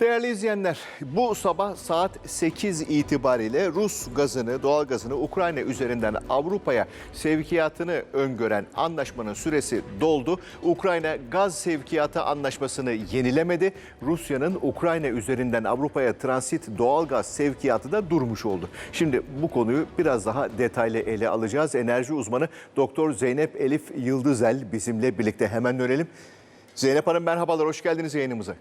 Değerli izleyenler, bu sabah saat 8 itibariyle Rus gazını, doğal gazını Ukrayna üzerinden Avrupa'ya sevkiyatını öngören anlaşmanın süresi doldu. Ukrayna gaz sevkiyatı anlaşmasını yenilemedi. Rusya'nın Ukrayna üzerinden Avrupa'ya transit doğal gaz sevkiyatı da durmuş oldu. Şimdi bu konuyu biraz daha detaylı ele alacağız. Enerji uzmanı Doktor Zeynep Elif Yıldızel bizimle birlikte hemen dönelim. Zeynep Hanım merhabalar, hoş geldiniz yayınımıza.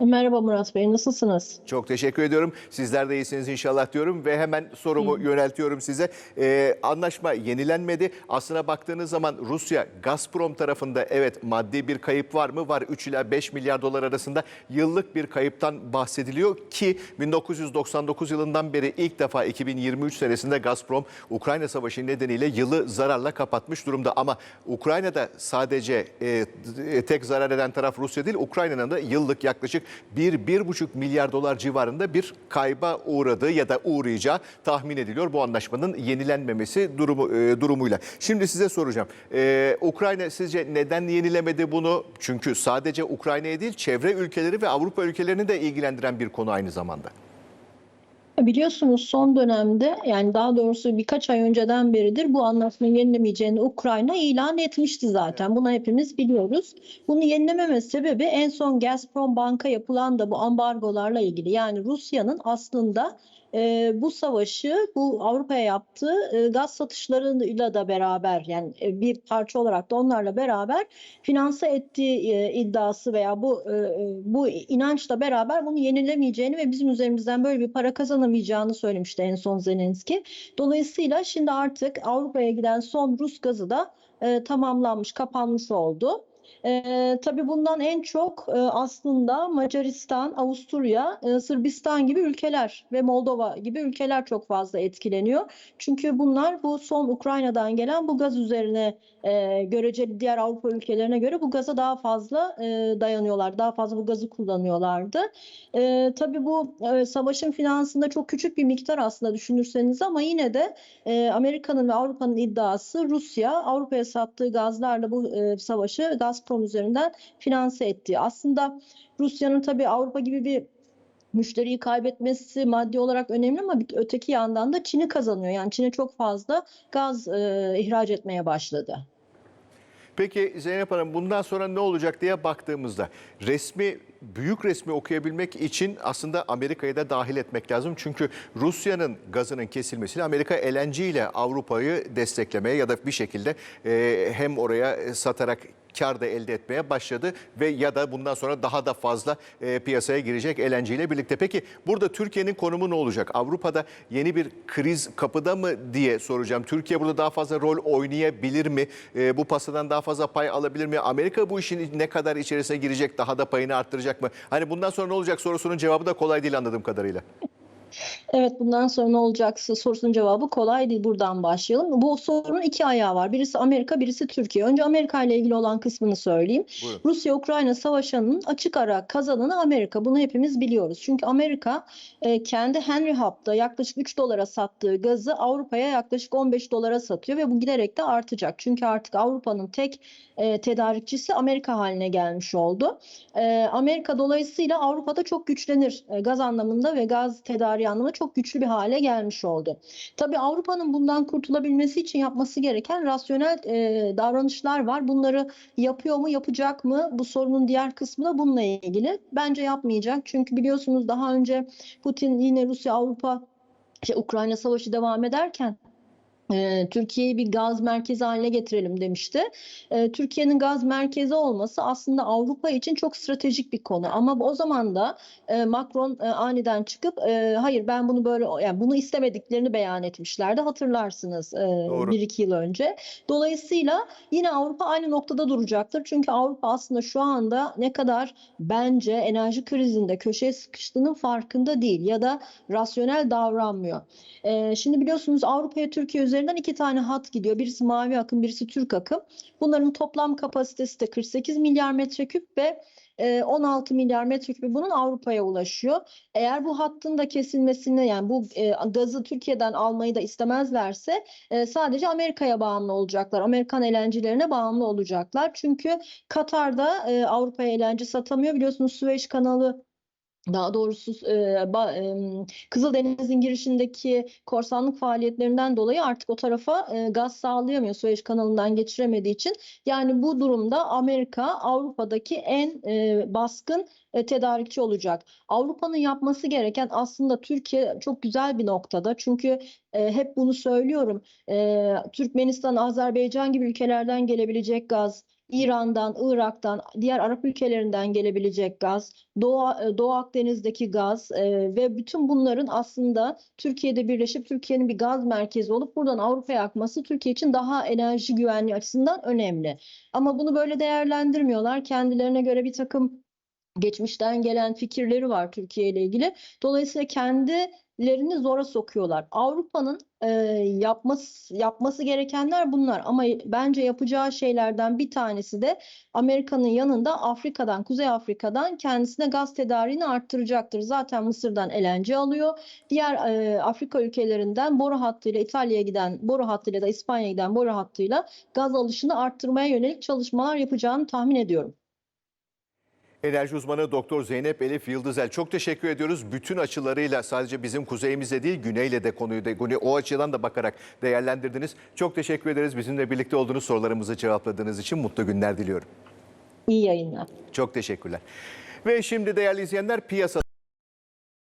Merhaba Murat Bey, nasılsınız? Çok teşekkür ediyorum. Sizler de iyisiniz inşallah diyorum ve hemen sorumu yöneltiyorum size. Ee, anlaşma yenilenmedi. Aslına baktığınız zaman Rusya Gazprom tarafında evet maddi bir kayıp var mı? Var 3 ila 5 milyar dolar arasında yıllık bir kayıptan bahsediliyor ki 1999 yılından beri ilk defa 2023 senesinde Gazprom Ukrayna Savaşı nedeniyle yılı zararla kapatmış durumda. Ama Ukrayna'da sadece e, tek zarar eden taraf Rusya değil, Ukrayna'nın da yıllık yaklaşık 1-1,5 milyar dolar civarında bir kayba uğradığı ya da uğrayacağı tahmin ediliyor bu anlaşmanın yenilenmemesi durumu e, durumuyla. Şimdi size soracağım. E, Ukrayna sizce neden yenilemedi bunu? Çünkü sadece Ukrayna'ya değil çevre ülkeleri ve Avrupa ülkelerini de ilgilendiren bir konu aynı zamanda. Biliyorsunuz son dönemde yani daha doğrusu birkaç ay önceden beridir bu anlaşmayı yenilemeyeceğini Ukrayna ilan etmişti zaten. Bunu hepimiz biliyoruz. Bunu yenilememe sebebi en son Gazprom Bank'a yapılan da bu ambargolarla ilgili. Yani Rusya'nın aslında e, bu savaşı bu Avrupa'ya yaptığı e, gaz satışlarıyla da beraber yani e, bir parça olarak da onlarla beraber finanse ettiği e, iddiası veya bu e, e, bu inançla beraber bunu yenilemeyeceğini ve bizim üzerimizden böyle bir para kazanamayacağını söylemişti en son Zelenski. Dolayısıyla şimdi artık Avrupa'ya giden son Rus gazı da e, tamamlanmış, kapanmış oldu. Ee, tabii bundan en çok e, aslında Macaristan, Avusturya, e, Sırbistan gibi ülkeler ve Moldova gibi ülkeler çok fazla etkileniyor. Çünkü bunlar bu son Ukrayna'dan gelen bu gaz üzerine e, göreceli diğer Avrupa ülkelerine göre bu gaza daha fazla e, dayanıyorlar. Daha fazla bu gazı kullanıyorlardı. E, tabii bu e, savaşın finansında çok küçük bir miktar aslında düşünürseniz ama yine de e, Amerika'nın ve Avrupa'nın iddiası Rusya Avrupa'ya sattığı gazlarla bu e, savaşı Gazprom üzerinden finanse ettiği. Aslında Rusya'nın tabii Avrupa gibi bir müşteriyi kaybetmesi maddi olarak önemli ama öteki yandan da Çin'i kazanıyor. Yani Çin'e çok fazla gaz e, ihraç etmeye başladı. Peki Zeynep Hanım bundan sonra ne olacak diye baktığımızda resmi büyük resmi okuyabilmek için aslında Amerika'yı da dahil etmek lazım. Çünkü Rusya'nın gazının kesilmesiyle Amerika LNG ile Avrupa'yı desteklemeye ya da bir şekilde e, hem oraya satarak kar da elde etmeye başladı ve ya da bundan sonra daha da fazla e, piyasaya girecek LNG ile birlikte. Peki burada Türkiye'nin konumu ne olacak? Avrupa'da yeni bir kriz kapıda mı diye soracağım. Türkiye burada daha fazla rol oynayabilir mi? E, bu pasadan daha fazla pay alabilir mi? Amerika bu işin ne kadar içerisine girecek? Daha da payını arttıracak mı? Hani bundan sonra ne olacak sorusunun cevabı da kolay değil anladığım kadarıyla. Evet bundan sonra ne olacaksa sorusunun cevabı kolay değil. Buradan başlayalım. Bu sorunun iki ayağı var. Birisi Amerika, birisi Türkiye. Önce Amerika ile ilgili olan kısmını söyleyeyim. Rusya-Ukrayna savaşının açık ara kazananı Amerika. Bunu hepimiz biliyoruz. Çünkü Amerika e, kendi Henry Hub'da yaklaşık 3 dolara sattığı gazı Avrupa'ya yaklaşık 15 dolara satıyor ve bu giderek de artacak. Çünkü artık Avrupa'nın tek e, tedarikçisi Amerika haline gelmiş oldu. E, Amerika dolayısıyla Avrupa'da çok güçlenir. E, gaz anlamında ve gaz tedariği anlamında çok güçlü bir hale gelmiş oldu. Tabii Avrupa'nın bundan kurtulabilmesi için yapması gereken rasyonel e, davranışlar var. Bunları yapıyor mu, yapacak mı? Bu sorunun diğer kısmı da bununla ilgili. Bence yapmayacak. Çünkü biliyorsunuz daha önce Putin yine Rusya, Avrupa, şey, Ukrayna savaşı devam ederken Türkiye'yi bir gaz merkezi haline getirelim demişti. Türkiye'nin gaz merkezi olması aslında Avrupa için çok stratejik bir konu. Ama o zaman da Macron aniden çıkıp hayır ben bunu böyle yani bunu istemediklerini beyan etmişlerdi. Hatırlarsınız Doğru. bir iki yıl önce. Dolayısıyla yine Avrupa aynı noktada duracaktır. Çünkü Avrupa aslında şu anda ne kadar bence enerji krizinde köşeye sıkıştığının farkında değil ya da rasyonel davranmıyor. Şimdi biliyorsunuz Avrupa'ya Türkiye üzerinden iki tane hat gidiyor. Birisi mavi akım, birisi Türk akım. Bunların toplam kapasitesi de 48 milyar metreküp ve e, 16 milyar metreküp bunun Avrupa'ya ulaşıyor. Eğer bu hattın da kesilmesini yani bu e, gazı Türkiye'den almayı da istemezlerse e, sadece Amerika'ya bağımlı olacaklar. Amerikan eğlencelerine bağımlı olacaklar. Çünkü Katar'da e, Avrupa'ya eğlence satamıyor. Biliyorsunuz Süveyş kanalı daha doğrusu e, ba- e, Kızıldeniz'in girişindeki korsanlık faaliyetlerinden dolayı artık o tarafa e, gaz sağlayamıyor Süveyş kanalından geçiremediği için. Yani bu durumda Amerika Avrupa'daki en e, baskın e, tedarikçi olacak. Avrupa'nın yapması gereken aslında Türkiye çok güzel bir noktada. Çünkü e, hep bunu söylüyorum. E, Türkmenistan, Azerbaycan gibi ülkelerden gelebilecek gaz, İran'dan, Irak'tan, diğer Arap ülkelerinden gelebilecek gaz, Doğu, e, Doğu Akdeniz'deki gaz e, ve bütün bunların aslında Türkiye'de birleşip Türkiye'nin bir gaz merkezi olup buradan Avrupa'ya akması Türkiye için daha enerji güvenliği açısından önemli. Ama bunu böyle değerlendirmiyorlar. Kendilerine göre bir takım geçmişten gelen fikirleri var Türkiye ile ilgili. Dolayısıyla kendilerini zora sokuyorlar. Avrupa'nın e, yapması yapması gerekenler bunlar ama bence yapacağı şeylerden bir tanesi de Amerika'nın yanında Afrika'dan, Kuzey Afrika'dan kendisine gaz tedariğini arttıracaktır. Zaten Mısır'dan LNG alıyor. Diğer e, Afrika ülkelerinden boru hattıyla İtalya'ya giden boru hattıyla da İspanya'ya giden boru hattıyla gaz alışını arttırmaya yönelik çalışmalar yapacağını tahmin ediyorum. Enerji uzmanı Doktor Zeynep Elif Yıldızel çok teşekkür ediyoruz. Bütün açılarıyla sadece bizim kuzeyimizde değil güneyle de konuyu da konuyu o açıdan da bakarak değerlendirdiniz. Çok teşekkür ederiz. Bizimle birlikte olduğunuz sorularımızı cevapladığınız için mutlu günler diliyorum. İyi yayınlar. Çok teşekkürler. Ve şimdi değerli izleyenler piyasa